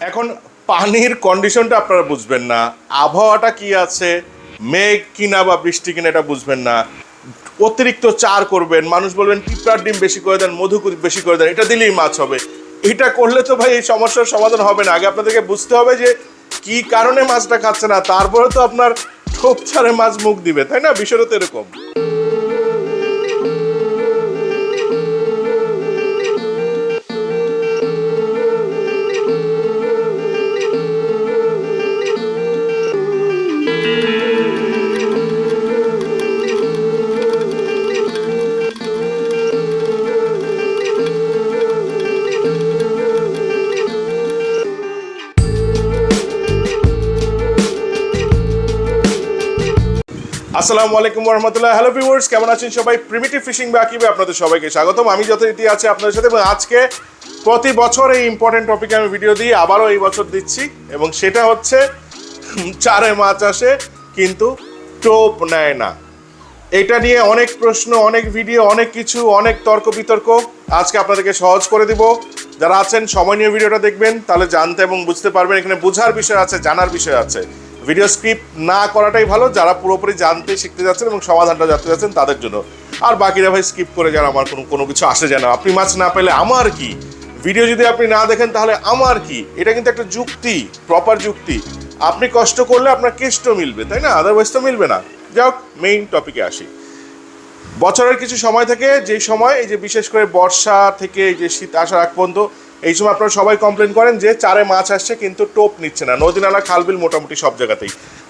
এখন পানির কন্ডিশনটা আপনারা বুঝবেন না। আবহাওয়াটা কি আছে, মেঘ কিনা বা বৃষ্টি কিনা এটা বুঝবেন না। অতিরিক্ত চার করবেন, মানুষ বলবেন পিঁপড়ার ডিম বেশি করে দেন, মধু বেশি করে দেন, এটা দিলেই মাছ হবে। এটা করলে তো ভাই এই সমস্যার সমাধান হবে না। আগে আপনাদেরকে বুঝতে হবে যে কি কারণে মাছটা খাচ্ছে না, তারপরে তো আপনার ঠোপ ছাড়ে মাছ মুখ দিবে, তাই না? বিষয়টা তো এরকম। আসসালামু আলাইকুম রহমতুল্লাহ হ্যালো ভিউয়ার্স কেমন আছেন সবাই? প্রিমিটিভ ফিশিং বা কীভাবে আপনাদের সবাইকে স্বাগতম। আমি যত যথারীতি আছি আপনাদের সাথে এবং আজকে প্রতি বছর এই ইম্পর্টেন্ট টপিকে আমি ভিডিও দিই আবারও এই বছর দিচ্ছি এবং সেটা হচ্ছে, চারে মাছ আসে কিন্তু টোপ নেয় না। এটা নিয়ে অনেক প্রশ্ন, অনেক ভিডিও অনেক কিছু, অনেক তর্ক বিতর্ক আজকে আপনাদেরকে সহজ করে দিব। যারা আছেন, সময় নিয়ে ভিডিওটা দেখবেন, তাহলে জানতে এবং বুঝতে পারবেন। এখানে বোঝার বিষয় আছে, জানার বিষয় আছে। ভিডিও স্ক্রিপ্ট না করাটাই ভালো। যারা পুরোপুরি জানতে শিখতে যাচ্ছেন এবং সমাধানটা জানতে যাচ্ছেন, তাদের জন্য। আর বাকিরা ভাই স্কিপ করে যান আমার কোনো কোনো কিছু আসে যেন। আপনি মাছ না পেলে আমার কি? ভিডিও যদি আপনি না দেখেন, তাহলে আমার কি? এটা কিন্তু একটা যুক্তি প্রপার যুক্তি। আপনি কষ্ট করলে আপনার কেষ্ট মিলবে, তাই না? আদারওয়াইজ তো মিলবে না। যাই হোক মেইন টপিকে আসি। বছরের কিছু সময় থেকে, যে সময়, এই যে বিশেষ করে বর্ষা থেকে যে শীত আসার আগ পর্যন্ত এই সময় আপনারা সবাই কমপ্লেন করেন যে চারে মাছ আসছে, কিন্তু টোপ নিচ্ছে না। নদী নালা খালবিল মোটামুটি সব জায়গাতেই।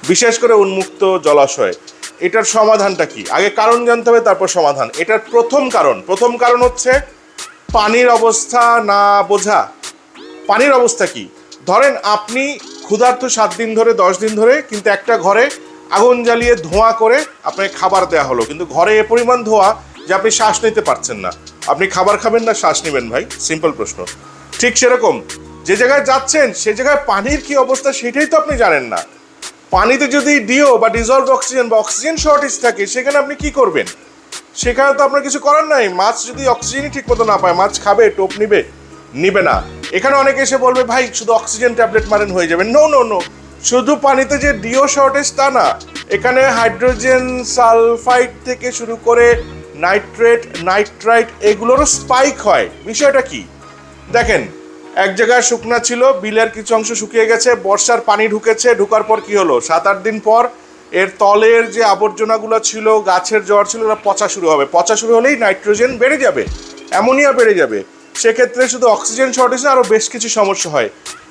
বিশেষ করে উন্মুক্ত জলাশয়ে। এটার সমাধানটা কি? আগে কারণ জানতে হবে, তারপর সমাধান। এটার প্রথম কারণ প্রথম কারণ হচ্ছে পানির অবস্থা না বোঝা। পানির অবস্থা কি? ধরেন আপনি ক্ষুধার্ত সাত দিন ধরে, দশ দিন ধরে, কিন্তু একটা ঘরে আগুন জ্বালিয়ে ধোঁয়া করে আপনাকে খাবার দেওয়া হলো। কিন্তু ঘরে এ পরিমাণ ধোঁয়া যে আপনি শ্বাস নিতে পারছেন না। আপনি খাবার খাবেন না, শ্বাস নেবেন ভাই। সিম্পল প্রশ্ন। ঠিক সেরকম। যে জায়গায় যাচ্ছেন, সে জায়গায় পানির কি অবস্থা সেটাই তো আপনি জানেন না। পানিতে যদি ডিও বা ডিজলভ অক্সিজেন বা অক্সিজেন শর্টেজ থাকে, সেখানে আপনি কি করবেন? সেখানে তো আপনার কিছু করার নাই। মাছ যদি অক্সিজেনই ঠিক মতো না পায়, মাছ খাবে, টোপ নিবে নিবে না। এখানে অনেকে এসে বলবে, ভাই, শুধু অক্সিজেন ট্যাবলেট মারেন, হয়ে যাবে। নো নো নো শুধু পানিতে যে ডিও শর্টেজ তা না। এখানে হাইড্রোজেন সালফাইড থেকে শুরু করে নাইট্রেট নাইট্রাইট এগুলোরও স্পাইক হয়। বিষয়টা কি? দেখেন, এক জায়গায় শুকনা ছিল, বিলের কিছু অংশ শুকিয়ে গেছে, বর্ষার পানি ঢুকেছে, ঢুকার পর কি হলো? সাত আট দিন পর এর তলের যে আবর্জনাগুলো ছিল, গাছের জ্বর ছিল, ওরা পচা শুরু হবে। পচা শুরু হলেই নাইট্রোজেন বেড়ে যাবে, অ্যামোনিয়া বেড়ে যাবে। সেক্ষেত্রে শুধু অক্সিজেন শর্টেজ আরও বেশ কিছু সমস্যা হয়।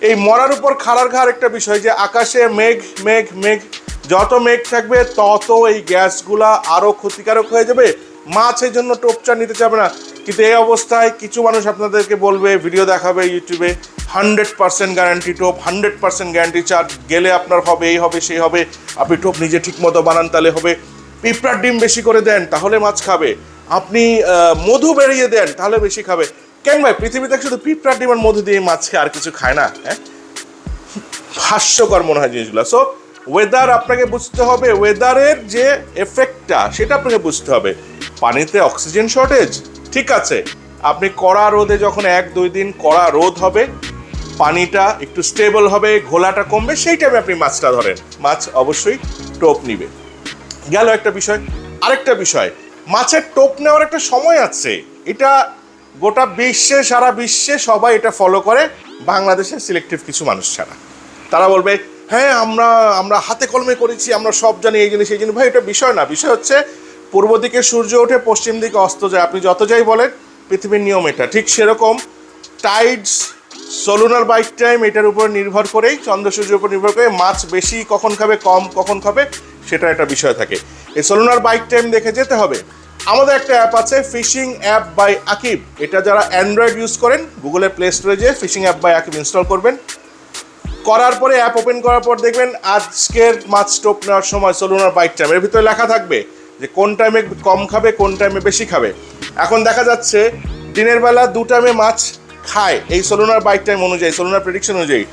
এই মরার উপর খাড়ার ঘাড় একটা বিষয় যে, আকাশে মেঘ মেঘ মেঘ, যত মেঘ থাকবে, তত এই গ্যাসগুলা আরও ক্ষতিকারক হয়ে যাবে। মাছ এই জন্য টোপচা নিতে চাবে না। কিন্তু এই অবস্থায় কিছু মানুষ আপনাদেরকে বলবে, ভিডিও দেখাবে, ইউটিউবে হান্ড্রেড পার্সেন্ট গ্যারান্টি টোপ, হান্ড্রেড পার্সেন্ট গ্যারান্টি চার্জ, গেলে আপনার হবে, এই হবে, সেই হবে, আপনি টোপ নিজে ঠিক মতো বানান তাহলে হবে। পিঁপড়ার ডিম বেশি করে দেন, তাহলে মাছ খাবে। আপনি মধু বেরিয়ে দেন, তাহলে বেশি খাবে। কেন ভাই, পৃথিবীতে শুধু পিঁপড়ার ডিম আর মধু দিয়ে মাছ খেয়ে আর কিছু খায় না হ্যাঁ? হাস্যকর মনে হয় জিনিসগুলো। সো ওয়েদার আপনাকে বুঝতে হবে ওয়েদারের যে এফেক্টটা সেটা আপনাকে বুঝতে হবে। পানিতে অক্সিজেন শর্টেজ? ঠিক আছে। আপনি কড়া রোদে যখন এক, দুই দিন কড়া রোদ হবে, পানিটা একটু স্টেবল হবে, ঘোলাটা কমবে, সেই টাইমে আপনি মাছটা ধরেন। মাছ অবশ্যই টোপ নিবে। গেল একটা বিষয়। আরেকটা বিষয়, মাছের টোপ নেওয়ার একটা সময় আছে। এটা গোটা বিশ্বে, সারা বিশ্বে সবাই এটা ফলো করে। বাংলাদেশের সিলেক্টিভ কিছু মানুষ ছাড়া। তারা বলবে হ্যাঁ আমরা আমরা হাতে কলমে করেছি, আমরা সব জানি, এই জিনিস এই জিনিস। ভাই, এটা বিষয় না। বিষয় হচ্ছে পূর্ব দিকে সূর্য ওঠে, পশ্চিম দিকে অস্ত যায়। আপনি যত যাই বলেন, পৃথিবীর নিয়ম এটা। ঠিক সেরকম টাইডস সলুনার বাইক টাইম এটার উপর নির্ভর করেই, চন্দ্র সূর্যের উপর নির্ভর করে মাছ বেশি কখন খাবে, কম কখন খাবে সেটা একটা বিষয় থাকে। এই সলুনার বাইক টাইম দেখে যেতে হবে। আমাদের একটা অ্যাপ আছে ফিশিং অ্যাপ বাই আকিব এটা যারা অ্যান্ড্রয়েড ইউজ করেন গুগলের প্লে স্টোরে যেয়ে fishing app by Akib install করবেন। করার পরে অ্যাপ ওপেন করার পর দেখবেন আজকের মাছ স্টোপ নেওয়ার সময় সলুনার বাইক টাইম এর ভিতরে লেখা থাকবে যে কোন টাইমে কম খাবে, কোন টাইমে বেশি খাবে। এখন দেখা যাচ্ছে, দিনের বেলা দু টাইমে মাছ খায়। এই সোলুনার বাইক টাইম অনুযায়ী সোলুনার প্রেডিকশন অনুযায়ী।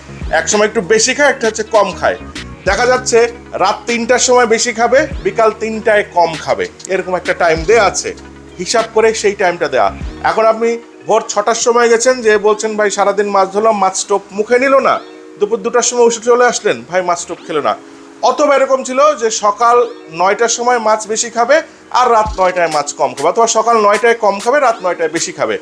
এক সময় একটু বেশি খায়, একটা হচ্ছে কম খায়। দেখা যাচ্ছে, রাত তিনটার সময় বেশি খাবে, বিকাল তিনটায় কম খাবে। এরকম একটা টাইম দেওয়া আছে। হিসাব করে সেই টাইমটা দেওয়া এখন আপনি ভোর ছটার সময় গেছেন, যে বলছেন, ভাই, সারাদিন মাছ ধরলাম, মাছ স্টোপ মুখে নিল না। দুপুর দুটার সময় ওষুধ চলে আসলেন, ভাই, মাছ টোপ খেলো না। অথবা এরকম ছিল যে সকাল নয়টার সময় মাছ বেশি খাবে আর রাত নয়টায় মাছ কম খাবে, অথবা সকাল নয়টায় কম খাবে, রাত নয়টায় বেশি খাবে।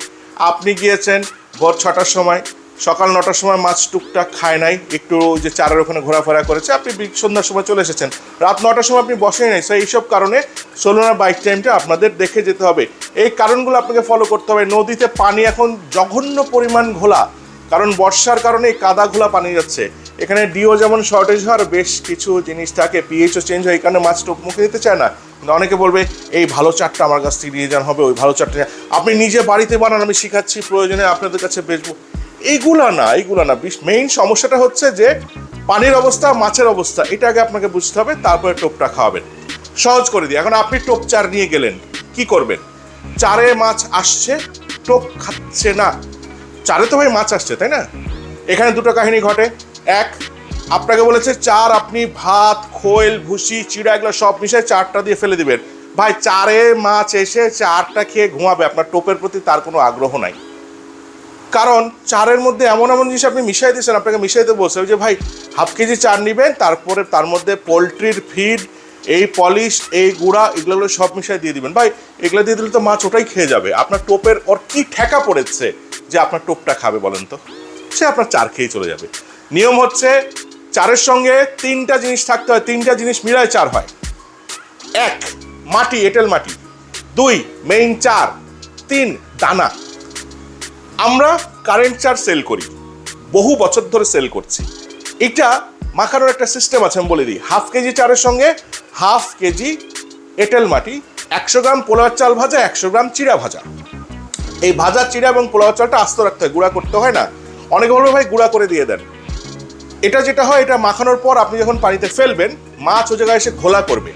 আপনি গিয়েছেন ভোর ছটার সময়, সকাল নটার সময় মাছ টুকটাক খায় নাই, একটু যে চারের ওখানে ঘোরাফেরা করেছে, আপনি সন্ধ্যার সময় চলে এসেছেন। রাত নটার সময় আপনি বসেই নাই সো এইসব কারণে সোলোনার বাইক টাইমটা আপনাদের দেখে যেতে হবে। এই কারণগুলো আপনাকে ফলো করতে হবে। নদীতে পানি এখন জঘন্য পরিমাণ ঘোলা। কারণ বর্ষার কারণে কাদা ঘোলা পানি যাচ্ছে। এখানে ডিও যেমন শর্টেজ হওয়ার বেশ কিছু জিনিস থাকে পিএইচও চেঞ্জ হয় কারণে মাছ টোপ মুখে দিতে চায় না। অনেকে বলবে, এই ভালো চারটা আমার কাছ থেকে নিয়ে যান, হবে ওই ভালো চারটা আপনি নিজে বাড়িতে বানান, আমি শিখাচ্ছি প্রয়োজনে আপনাদের কাছে বেচবো। এইগুলা না এইগুলা না। মেইন সমস্যাটা হচ্ছে যে, পানির অবস্থা, মাছের অবস্থা, এটা আগে আপনাকে বুঝতে হবে, তারপরে টোপটা খাওয়াবেন। সহজ করে দিই। এখন আপনি টোপ চার নিয়ে গেলেন, কি করবেন? চারে মাছ আসছে, টোপ খাচ্ছে না। চারে তো ভাই মাছ আসছে, তাই না? এখানে দুটো কাহিনী ঘটে। এক, আপনাকে বলেছে, চার আপনি ভাত, খোল, ভুসি, চিড়া এগুলো সব মিশিয়ে চারটা দিয়ে ফেলে দিবেন। ভাই, চারে মাছ এসে চারটা খেয়ে ঘুমাবে, আপনার টোপের প্রতি তার কোনো আগ্রহ নাই। কারণ চারের মধ্যে এমন এমন জিনিস আপনি মিশাই দিয়েছেন, আপনাকে মিশাইতে বলছে যে ভাই, হাফ কেজি চার নেবেন, তারপরে তার মধ্যে পোলট্রির ফিড এই পলিশ এই গুঁড়া, এগুলো সব মিশাই দিয়ে দিবেন। ভাই, এগুলো দিয়ে দিলে তো মাছ ওটাই খেয়ে যাবে। আপনার টোপের ওর কি ঠেকা পড়েছে যে আপনার টোপটা খাবে বলেন তো? সে আপনার চার খেয়ে চলে যাবে। নিয়ম হচ্ছে চারের সঙ্গে তিনটা জিনিস থাকতে হয়, তিনটা জিনিস মিলায় চার হয়। এক, মাটি, এঁটেল মাটি। দুই মেইন চার। তিন, দানা। আমরা কারেন্ট চার সেল করি। বহু বছর ধরে সেল করছি। এটা মাখানোর একটা সিস্টেম আছে, আমি বলে দিই। হাফ কেজি চারের সঙ্গে হাফ কেজি এঁটেল মাটি, একশো গ্রাম পোলার চাল ভাজা, একশো গ্রাম চিড়া ভাজা। এই ভাজা, চিড়া এবং পোলাও চালটা আস্ত রাখতে হয়, গুঁড়া করতে হয় না। অনেকে বলবে, ভাই, গুঁড়া করে দিয়ে দেন। এটা যেটা হয়, এটা মাখানোর পর আপনি যখন পানিতে ফেলবেন, মাছ ও জায়গায় এসে ঘোলা করবে।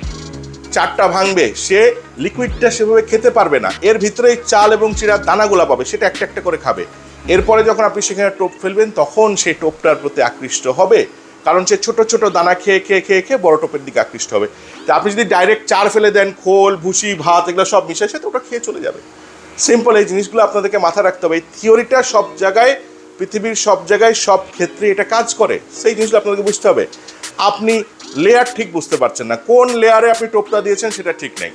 চারটা ভাঙবে, সে লিকুইডটা সেভাবে খেতে পারবে না। এর ভিতরে চাল এবং চিড়ার দানাগুলা পাবে, সেটা একটা একটা করে খাবে। এরপরে যখন আপনি সেখানে টোপ ফেলবেন, তখন সেই টোপটার প্রতি আকৃষ্ট হবে। কারণ সে ছোট ছোট দানা খেয়ে খেয়ে খেয়ে খেয়ে বড় টোপের দিকে আকৃষ্ট হবে। তা আপনি যদি ডাইরেক্ট চার ফেলে দেন, খোল, ভুসি, ভাত, এগুলো সব মিশে সে তো ওটা খেয়ে চলে যাবে। সিম্পল এই জিনিসগুলো আপনাদেরকে মাথায় রাখতে হবে। এই থিওরিটা সব জায়গায়, পৃথিবীর সব জায়গায়, সব ক্ষেত্রে এটা কাজ করে। সেই জিনিসগুলো আপনাদেরকে বুঝতে হবে। আপনি লেয়ার ঠিক বুঝতে পারছেন না। কোন লেয়ারে আপনি টোপটা দিয়েছেন সেটা ঠিক নেই।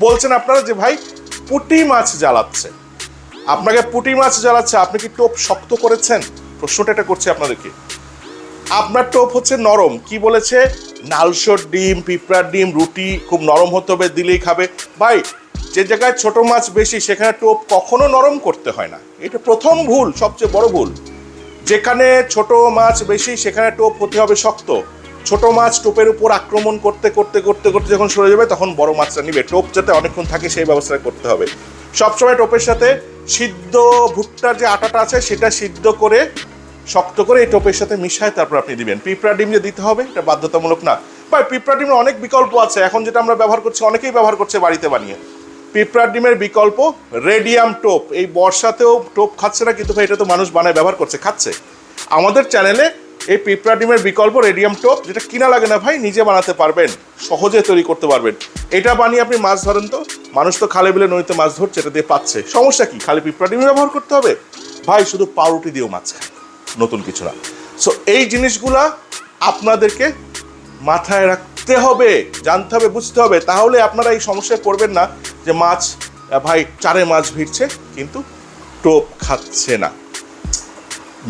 বলছেন আপনারা যে, ভাই, পুঁটি মাছ জ্বালাচ্ছে। আপনাকে পুঁটি মাছ জ্বালাচ্ছে, আপনি কি টোপ শক্ত করেছেন? প্রশ্নটা এটা করছে আপনাদেরকে। আপনার টোপ হচ্ছে নরম। কি বলেছে? নালসর ডিম, পিঁপড়ার ডিম, রুটি খুব নরম হতে হবে, দিলেই খাবে। ভাই, যে জায়গায় ছোট মাছ বেশি, সেখানে টোপ কখনো নরম করতে হয় না। এটা প্রথম ভুল, সবচেয়ে বড় ভুল। যেখানে ছোট মাছ বেশি, সেখানে টোপ হতে হবে শক্ত। ছোট মাছ টোপের উপর আক্রমণ করতে করতে করতে করতে যখন সরে যাবে, তখন বড় মাছটা নিবে। টোপ যাতে অনেকক্ষণ থাকে, সেই ব্যবস্থা করতে হবে। সবসময় টোপের সাথে সিদ্ধ ভুট্টার যে আটাটা আছে, সেটা সিদ্ধ করে শক্ত করে এই টোপের সাথে মিশায় তারপর আপনি দিবেন। পিঁপড়া ডিম যে দিতে হবে, এটা বাধ্যতামূলক না। বা পিঁপড়া ডিমের অনেক বিকল্প আছে। এখন যেটা আমরা ব্যবহার করছি, অনেকেই ব্যবহার করছে বাড়িতে বানিয়ে। পিঁপড়া ডিমের বিকল্প, রেডিয়াম টোপ। এই বর্ষাতেও টোপ খাচ্ছে না, কিন্তু ভাই, এটা তো মানুষ বানায়, ব্যবহার করছে, খাচ্ছে। আমাদের চ্যানেলে এই পিঁপড়া ডিমের বিকল্প, রেডিয়াম টোপ, যেটা কিনা লাগে না ভাই, নিজে বানাতে পারবেন, সহজে তৈরি করতে পারবেন। এটা বানিয়ে আপনি মাছ ধরেন তো, মানুষ তো খালে বিলে নদীতে মাছ ধরছে, এটা দিয়ে পাচ্ছে। সমস্যা কি? খালি পিঁপড়া ডিম ব্যবহার করতে হবে? ভাই, শুধু পাউরুটি দিয়েও মাছ খায়। নতুন কিছু না। সো এই জিনিসগুলা আপনাদেরকে মাথায় রাখতে হবে, জানতে হবে, বুঝতে হবে। তাহলে আপনারা এই সমস্যায় পড়বেন না যে মাছ ভাই, চারে মাছ ভিড়ছে, কিন্তু টোপ খাচ্ছে না।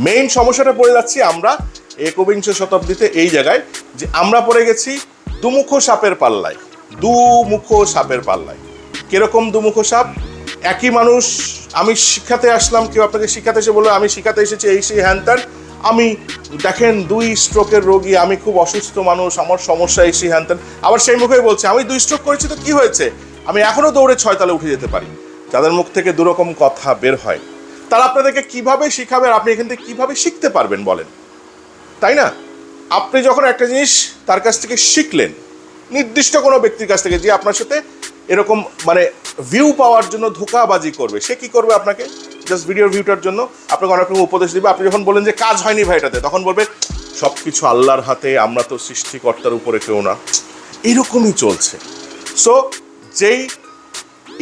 মেইন সমস্যাটা পড়ে যাচ্ছি আমরা একবিংশ শতাব্দীতে এই জায়গায় যে আমরা পড়ে গেছি দুমুখো সাপের পাল্লায়। দুমুখো সাপের পাল্লায়। কীরকম দুমুখো সাপ? একই মানুষ, আমি শিখাতে আসলাম, কেউ আপনাকে শিখাতে এসে বলল, আমি শিখাতে এসেছি, এই সেই হ্যান আমি, দেখেন, দুই স্ট্রোকের রোগী, আমি খুব অসুস্থ মানুষ, আমার সমস্যা, এই সেই হ্যান আবার সেই মুখেই বলছে, আমি দুই স্ট্রোক করেছি তো কি হয়েছে? আমি এখনও দৌড়ে ছয় তালে উঠে যেতে পারি। যাদের মুখ থেকে দুরকম কথা বের হয়, তারা আপনাদেরকে কীভাবে শিখাবে আর আপনি এখান থেকে কীভাবে শিখতে পারবেন বলেন? তাই না? আপনি যখন একটা জিনিস তার কাছ থেকে শিখলেন, নির্দিষ্ট কোনো ব্যক্তির কাছ থেকে যে আপনার সাথে এরকম মানে ভিউ পাওয়ার জন্য ধোকাবাজি করবে। সে কি করবে আপনাকে? জাস্ট ভিডিওর ভিউটার জন্য আপনাকে অনেক রকম উপদেশ দিবে। আপনি যখন বলেন যে কাজ হয়নি ভাই এটাতে, তখন বলবে সব কিছু আল্লাহর হাতে, আমরা তো সৃষ্টিকর্তার উপরে কেউ না। এরকমই চলছে। সো যেই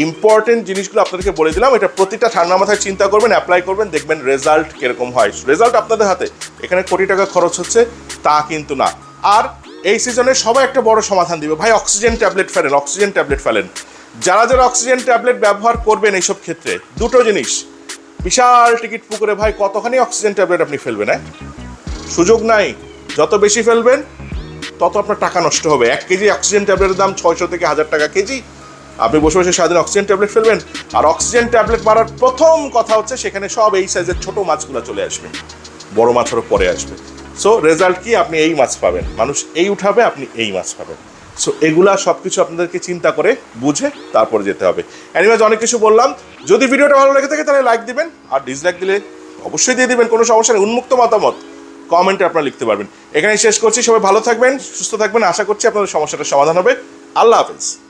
ইম্পর্টেন্ট জিনিসগুলো আপনাদেরকে বলে দিলাম, এটা প্রতিটা ঠান্ডা মাথায় চিন্তা করবেন অ্যাপ্লাই করবেন, দেখবেন রেজাল্ট কীরকম হয়। রেজাল্ট আপনাদের হাতে। এখানে কোটি টাকা খরচ হচ্ছে, তা কিন্তু না। আর এই সিজনে সবাই একটা বড় সমাধান দিবে। ভাই অক্সিজেন ট্যাবলেট ফেলেন অক্সিজেন ট্যাবলেট ফেলেন। যারা যারা অক্সিজেন ট্যাবলেট ব্যবহার করবেন এইসব ক্ষেত্রে, দুটো জিনিস। বিশাল টিকিট পুকুরে, ভাই, কতখানি অক্সিজেন ট্যাবলেট আপনি ফেলবেন হ্যাঁ? সুযোগ নাই। যত বেশি ফেলবেন, তত আপনার টাকা নষ্ট হবে। এক কেজি অক্সিজেন ট্যাবলেটের দাম ছয়শো থেকে হাজার টাকা কেজি। আপনি বসে বসে সারাদিন অক্সিজেন ট্যাবলেট ফেলবেন। আর অক্সিজেন ট্যাবলেট মারার প্রথম কথা হচ্ছে, সেখানে সব এই সাইজের ছোট মাছগুলো চলে আসবে। বড় মাছ আরও পরে আসবে। সো রেজাল্ট কি? আপনি এই মাছ পাবেন। মানুষ এই উঠাবে, আপনি এই মাছ পাবেন। সো এগুলা সব কিছু আপনাদেরকে চিন্তা করে বুঝে তারপরে যেতে হবে। অ্যানিমেজ অনেক কিছু বললাম। যদি ভিডিওটা ভালো লেগে থাকে, তাহলে লাইক দিবেন। আর ডিসলাইক দিলে অবশ্যই দিয়ে দিবেন। কোনো সমস্যা নেই। উন্মুক্ত মতামত কমেন্টে আপনারা লিখতে পারবেন। এখানে শেষ করছি। সবাই ভালো থাকবেন, সুস্থ থাকবেন। আশা করছি আপনাদের সমস্যাটার সমাধান হবে। আল্লাহ হাফেজ।